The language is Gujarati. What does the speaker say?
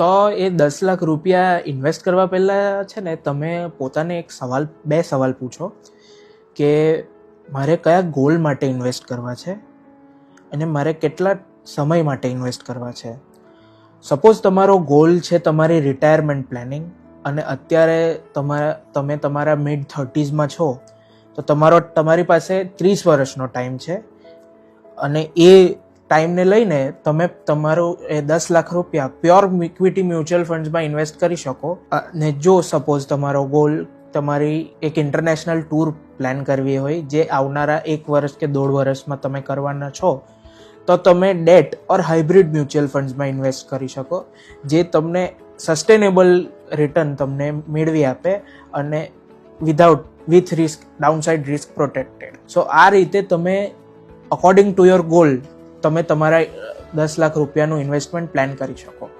તો એ દસ લાખ રૂપિયા ઇન્વેસ્ટ કરવા પહેલાં છે ને, તમે પોતાને એક સવાલ, બે સવાલ પૂછો કે મારે કયા ગોલ માટે ઇન્વેસ્ટ કરવા છે અને મારે કેટલા સમય માટે ઇન્વેસ્ટ કરવા છે? સપોઝ તમારો ગોલ છે તમારી રિટાયરમેન્ટ પ્લાનિંગ અને અત્યારે તમારા, તમે તમારા મિડ થર્ટીઝમાં છો, તો તમારો, તમારી પાસે ત્રીસ વર્ષનો ટાઈમ છે અને એ ટાઈમને લઈને તમે તમારું એ દસ લાખ રૂપિયા પ્યોર ઇક્વિટી મ્યુચ્યુઅલ ફંડ્સમાં ઇન્વેસ્ટ કરી શકો. અને જો સપોઝ તમારો ગોલ તમારી એક ઇન્ટરનેશનલ ટૂર પ્લાન કરવી હોય, જે આવનારા એક વર્ષ કે દોઢ વર્ષમાં તમે કરવાના છો, તો તમે ડેટ ઓર હાઇબ્રિડ મ્યુચ્યુઅલ ફંડ્સમાં ઇન્વેસ્ટ કરી શકો, જે તમને સસ્ટેનેબલ રિટર્ન તમને મેળવી આપે અને without with risk downside risk protected so આ રીતે તમે અકોર્ડિંગ ટુ યોર ગોલ તમે તમારા દસ લાખ રૂપિયાનું ઇન્વેસ્ટમેન્ટ પ્લાન કરી શકો.